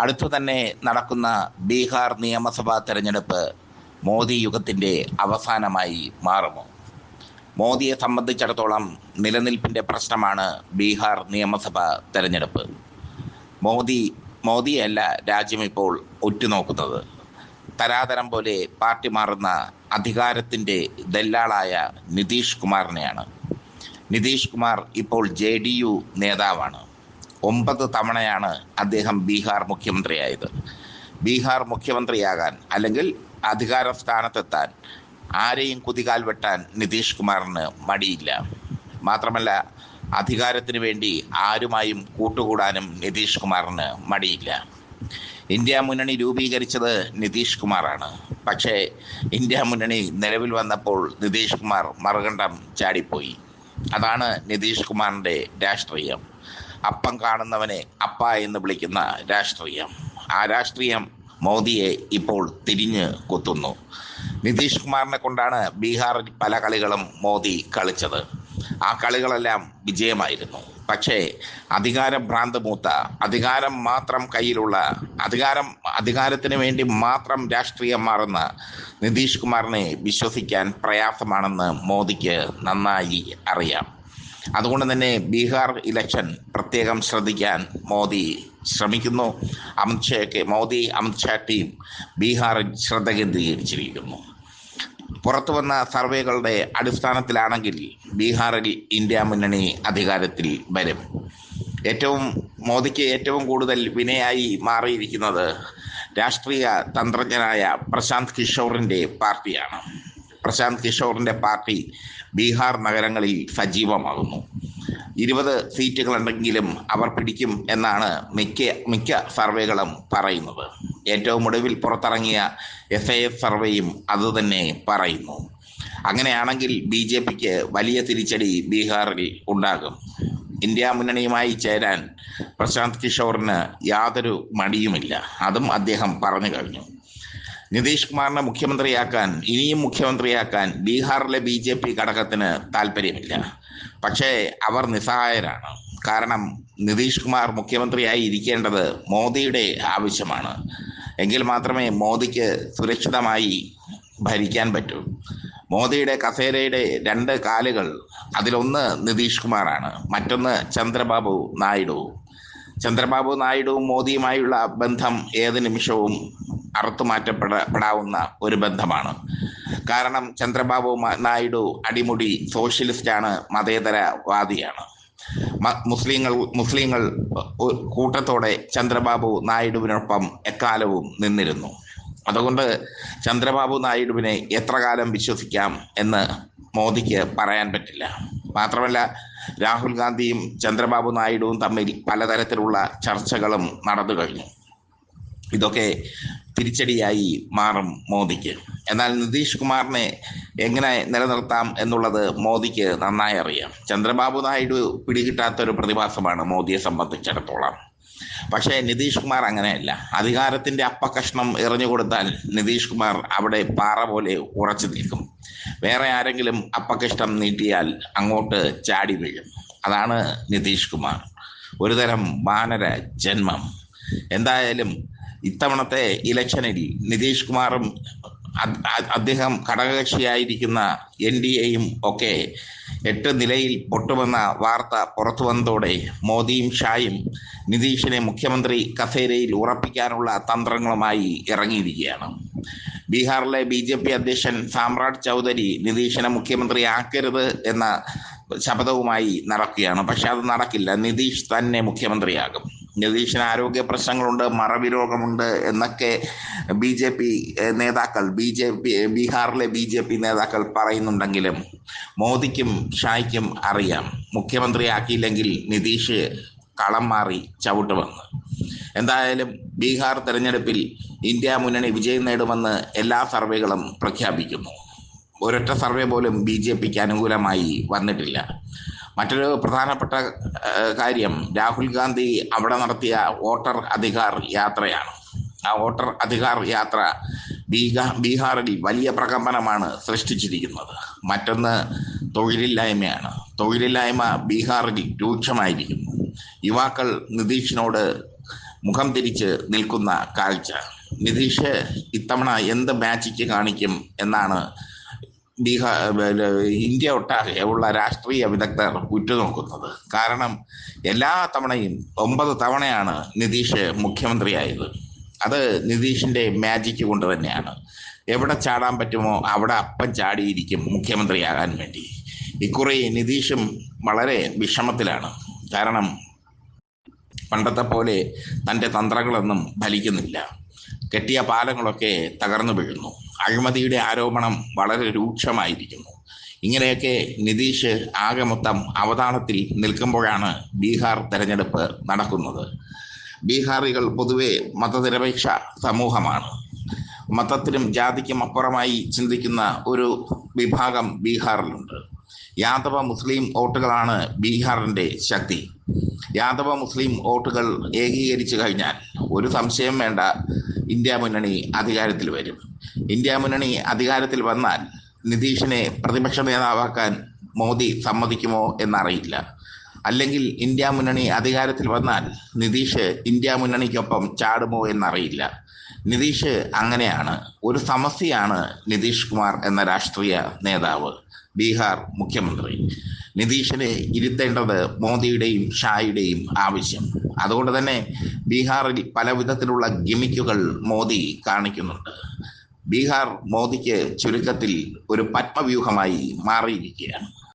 അടുത്തു തന്നെ നടക്കുന്ന ബീഹാർ നിയമസഭാ തെരഞ്ഞെടുപ്പ് മോദി യുഗത്തിന്റെ അവസാനമായി മാറുമോ? മോദിയെ സംബന്ധിച്ചിടത്തോളം നിലനിൽപ്പിന്റെ പ്രശ്നമാണ് ബീഹാർ നിയമസഭാ തെരഞ്ഞെടുപ്പ്. മോദി മോദിയല്ല രാജ്യം ഇപ്പോൾ ഉറ്റുനോക്കുന്നത്. തരാതരം പോലെ പാർട്ടി മാറുന്ന അധികാരത്തിന്റെ ദല്ലാളായ നിതീഷ് കുമാറിനെയാണ്. നിതീഷ് കുമാർ ഇപ്പോൾ ജെ ഡി യു നേതാവാണ്. ഒമ്പത് തവണയാണ് അദ്ദേഹം ബീഹാർ മുഖ്യമന്ത്രിയായത്. ബീഹാർ മുഖ്യമന്ത്രിയാകാൻ അല്ലെങ്കിൽ അധികാര സ്ഥാനത്തെത്താൻ ആരെയും കുതികാൽ വെട്ടാൻ നിതീഷ് കുമാറിന് മടിയില്ല. മാത്രമല്ല അധികാരത്തിന് വേണ്ടി ആരുമായും കൂട്ടുകൂടാനും നിതീഷ് കുമാറിന് മടിയില്ല. ഇന്ത്യ മുന്നണി രൂപീകരിച്ചത് നിതീഷ് കുമാറാണ്. പക്ഷേ ഇന്ത്യ മുന്നണി നിലവിൽ വന്നപ്പോൾ നിതീഷ് കുമാർ മറുകണ്ഠം ചാടിപ്പോയി. അതാണ് നിതീഷ് കുമാറിന്റെ രാഷ്ട്രീയം. അപ്പം കാണുന്നവനെ അപ്പ എന്ന് വിളിക്കുന്ന രാഷ്ട്രീയം. ആ രാഷ്ട്രീയം മോദിയെ ഇപ്പോൾ തിരിഞ്ഞ് കുത്തുന്നു. നിതീഷ് കുമാറിനെ കൊണ്ടാണ് ബീഹാറിൽ പല കളികളും മോദി കളിച്ചത്. ആ കളികളെല്ലാം വിജയമായിരുന്നു. പക്ഷേ അധികാരം ഭ്രാന്ത് മൂത്ത അധികാരം മാത്രം കയ്യിലുള്ള അധികാരം അധികാരത്തിന് വേണ്ടി മാത്രം രാഷ്ട്രീയം മാറുന്ന നിതീഷ് കുമാറിനെ വിശ്വസിക്കാൻ പ്രയാസമാണെന്ന് മോദിക്ക് നന്നായി അറിയാം. അതുകൊണ്ട് തന്നെ ബീഹാർ ഇലക്ഷൻ പ്രത്യേകം ശ്രദ്ധിക്കാൻ മോദി ശ്രമിക്കുന്നു. അമിത്ഷായൊക്കെ മോദി അമിത്ഷാ ടീം ബീഹാറിൽ ശ്രദ്ധ കേന്ദ്രീകരിച്ചിരിക്കുന്നു. പുറത്തു വന്ന സർവേകളുടെ അടിസ്ഥാനത്തിലാണെങ്കിൽ ബീഹാറിൽ ഇന്ത്യ മുന്നണി അധികാരത്തിൽ വരും. ഏറ്റവും മോദിക്ക് ഏറ്റവും കൂടുതൽ വിനയായി മാറിയിരിക്കുന്നത് രാഷ്ട്രീയ തന്ത്രജ്ഞനായ പ്രശാന്ത് കിഷോറിന്റെ പാർട്ടിയാണ്. പ്രശാന്ത് കിഷോറിന്റെ പാർട്ടി ബീഹാർ നഗരങ്ങളിൽ സജീവമാകുന്നു. ഇരുപത് സീറ്റുകളുണ്ടെങ്കിലും അവർ പിടിക്കും എന്നാണ് മിക്ക മിക്ക സർവേകളും പറയുന്നത്. ഏറ്റവും ഒടുവിൽ പുറത്തിറങ്ങിയ എഫ് ഐ എസ് സർവേയും അതുതന്നെ പറയുന്നു. അങ്ങനെയാണെങ്കിൽ ബി ജെ പിക്ക് വലിയ തിരിച്ചടി ബീഹാറിൽ ഉണ്ടാകും. ഇന്ത്യ മുന്നണിയുമായി ചേരാൻ പ്രശാന്ത് കിഷോറിന് യാതൊരു മടിയുമില്ല. അതും അദ്ദേഹം പറഞ്ഞു കഴിഞ്ഞു. നിതീഷ് കുമാറിനെ മുഖ്യമന്ത്രിയാക്കാൻ ഇനിയും മുഖ്യമന്ത്രിയാക്കാൻ ബീഹാറിലെ ബി ജെ പി ഘടകത്തിന് താല്പര്യമില്ല. പക്ഷേ അവർ നിസ്സഹായരാണ്. കാരണം നിതീഷ് കുമാർ മുഖ്യമന്ത്രിയായി ഇരിക്കേണ്ടത് മോദിയുടെ ആവശ്യമാണ്. എങ്കിൽ മാത്രമേ മോദിക്ക് സുരക്ഷിതമായി ഭരിക്കാൻ പറ്റൂ. മോദിയുടെ കസേരയുടെ രണ്ട് കാലുകൾ അതിലൊന്ന് നിതീഷ് കുമാറാണ്. മറ്റൊന്ന് ചന്ദ്രബാബു നായിഡു. ചന്ദ്രബാബു നായിഡുവും മോദിയുമായുള്ള ബന്ധം ഏത് നിമിഷവും അറുത്തുമാറ്റപ്പെടാവുന്ന ഒരു ബന്ധമാണ്. കാരണം ചന്ദ്രബാബു നായിഡു അടിമുടി സോഷ്യലിസ്റ്റാണ് മതേതരവാദിയാണ്. മുസ്ലിങ്ങൾ മുസ്ലിങ്ങൾ കൂട്ടത്തോടെ ചന്ദ്രബാബു നായിഡുവിനൊപ്പം എക്കാലവും നിന്നിരുന്നു. അതുകൊണ്ട് ചന്ദ്രബാബു നായിഡുവിനെ എത്ര കാലം വിശ്വസിക്കാം എന്ന് മോദിക്ക് പറയാൻ പറ്റില്ല. മാത്രമല്ല രാഹുൽ ഗാന്ധിയും ചന്ദ്രബാബു നായിഡുവും തമ്മിൽ പലതരത്തിലുള്ള ചർച്ചകളും നടന്നു കഴിഞ്ഞു. ഇതൊക്കെ തിരിച്ചടിയായി മാറും മോദിക്ക്. എന്നാൽ നിതീഷ് കുമാറിനെ എങ്ങനെ നിലനിർത്താം എന്നുള്ളത് മോദിക്ക് നന്നായി അറിയാം. ചന്ദ്രബാബു നായിഡു പിടികിട്ടാത്തൊരു പ്രതിഭാസമാണ് മോദിയെ സംബന്ധിച്ചിടത്തോളം. പക്ഷേ നിതീഷ് കുമാർ അങ്ങനെയല്ല. അധികാരത്തിന്റെ അപ്പകഷ്ണം എറിഞ്ഞു കൊടുത്താൽ നിതീഷ് കുമാർ അവിടെ പാറ പോലെ ഉറച്ചു നിൽക്കും. വേറെ ആരെങ്കിലും അപ്പകഷ്ണം നീട്ടിയാൽ അങ്ങോട്ട് ചാടി വീഴും. അതാണ് നിതീഷ് കുമാർ. ഒരുതരം വാനര ജന്മം. എന്തായാലും ഇത്തവണത്തെ ഇലക്ഷനിൽ നിതീഷ് കുമാറും അദ്ദേഹം ഘടകകക്ഷിയായിരിക്കുന്ന എൻ ഡി എയും ഒക്കെ എട്ട് നിലയിൽ പൊട്ടുമെന്ന വാർത്ത പുറത്തു വന്നതോടെ മോദിയും ഷായും നിതീഷിനെ മുഖ്യമന്ത്രി കസേരയിൽ ഉറപ്പിക്കാനുള്ള തന്ത്രങ്ങളുമായി ഇറങ്ങിയിരിക്കുകയാണ്. ബീഹാറിലെ ബി ജെ പി അധ്യക്ഷൻ സാമ്രാട് ചൗധരി നിതീഷിനെ മുഖ്യമന്ത്രി ആക്കരുത് എന്ന ശപഥവുമായി നടക്കുകയാണ്. പക്ഷെ അത് നടക്കില്ല. നിതീഷ് തന്നെ മുഖ്യമന്ത്രിയാകും. നിതീഷിന് ആരോഗ്യ പ്രശ്നങ്ങളുണ്ട് മറവി രോഗമുണ്ട് എന്നൊക്കെ ബി ജെ പി നേതാക്കൾ ബി ജെ പി ബീഹാറിലെ ബി ജെ പി നേതാക്കൾ പറയുന്നുണ്ടെങ്കിലും മോദിക്കും ഷായ്ക്കും അറിയാം. മുഖ്യമന്ത്രിയാക്കിയില്ലെങ്കിൽ നിതീഷ് കളം മാറി ചവിട്ടുമെന്ന് എന്തായാലും ബീഹാർ തെരഞ്ഞെടുപ്പിൽ ഇന്ത്യ മുന്നണി വിജയം നേടുമെന്ന് എല്ലാ സർവേകളും പ്രഖ്യാപിക്കുന്നു. ഒരൊറ്റ സർവേ പോലും ബി ജെ പിക്ക് അനുകൂലമായി വന്നിട്ടില്ല. മറ്റൊരു പ്രധാനപ്പെട്ട കാര്യം. രാഹുൽ ഗാന്ധി അവിടെ നടത്തിയ വോട്ടർ അധികാർ യാത്രയാണ്. ആ വോട്ടർ അധികാർ യാത്ര ബീഹാ ബീഹാറിൽ വലിയ പ്രകമ്പനമാണ് സൃഷ്ടിച്ചിരിക്കുന്നത്. മറ്റൊന്ന് തൊഴിലില്ലായ്മയാണ്. തൊഴിലില്ലായ്മ ബീഹാറിൽ രൂക്ഷമായിരിക്കുന്നു. യുവാക്കൾ നിതീഷിനോട് മുഖം തിരിച്ച് നിൽക്കുന്ന കാഴ്ച. നിതീഷ് ഇത്തവണ എന്ത് മാജിക്ക് കാണിക്കും എന്നാണ് ബീഹാർ ഇന്ത്യ ഒട്ടാകെ ഉള്ള രാഷ്ട്രീയ വിദഗ്ധർ ഉറ്റുനോക്കുന്നത്. കാരണം എല്ലാ തവണയും ഒമ്പത് തവണയാണ് നിതീഷ് മുഖ്യമന്ത്രിയായത്. അത് നിതീഷിന്റെ മാജിക് കൊണ്ട് തന്നെയാണ്. എവിടെ ചാടാൻ പറ്റുമോ അവിടെ അപ്പം ചാടിയിരിക്കും മുഖ്യമന്ത്രിയാകാൻ വേണ്ടി. ഇക്കുറി നിതീഷും വളരെ വിഷമത്തിലാണ്. കാരണം പണ്ടത്തെ പോലെ തന്റെ തന്ത്രങ്ങളൊന്നും ഫലിക്കുന്നില്ല. കെട്ടിയ പാലങ്ങളൊക്കെ തകർന്നു വീഴുന്നു. അഴിമതിയുടെ ആരോപണം വളരെ രൂക്ഷമായിരിക്കുന്നു. ഇങ്ങനെയൊക്കെ നിതീഷ് ആകെ മൊത്തം അവതാളത്തിൽ നിൽക്കുമ്പോഴാണ് ബീഹാർ തെരഞ്ഞെടുപ്പ് നടക്കുന്നത്. ബീഹാറികൾ പൊതുവെ മതനിരപേക്ഷ സമൂഹമാണ്. മതത്തിനും ജാതിക്കും അപ്പുറമായി ചിന്തിക്കുന്ന ഒരു വിഭാഗം ബീഹാറിലുണ്ട്. യാദവ മുസ്ലിം വോട്ടുകളാണ് ബീഹാറിന്റെ ശക്തി. യാദവ മുസ്ലിം വോട്ടുകൾ ഏകീകരിച്ചു കഴിഞ്ഞാൽ ഒരു സംശയം വേണ്ട ഇന്ത്യ മുന്നണി അധികാരത്തിൽ വരും. ഇന്ത്യ മുന്നണി അധികാരത്തിൽ വന്നാൽ നിതീഷിനെ പ്രതിപക്ഷ നേതാവാക്കാൻ മോദി സമ്മതിക്കുമോ എന്നറിയില്ല. അല്ലെങ്കിൽ ഇന്ത്യ മുന്നണി അധികാരത്തിൽ വന്നാൽ നിതീഷ് ഇന്ത്യ മുന്നണിക്കൊപ്പം ചാടുമോ എന്നറിയില്ല. നിതീഷ് അങ്ങനെയാണ്. ഒരു സമസ്യയാണ് നിതീഷ് കുമാർ എന്ന രാഷ്ട്രീയ നേതാവ് ബീഹാർ മുഖ്യമന്ത്രി. നിതീഷിനെ ഇരുത്തേണ്ടത് മോദിയുടെയും ഷായുടെയും ആവശ്യം. അതുകൊണ്ട് തന്നെ ബീഹാറിൽ പല വിധത്തിലുള്ള ഗിമിക്കുകൾ മോദി കാണിക്കുന്നുണ്ട്. ബീഹാർ മോദിക്ക് ചുരുക്കത്തിൽ ഒരു പത്മവ്യൂഹമായി മാറിയിരിക്കുകയാണ്.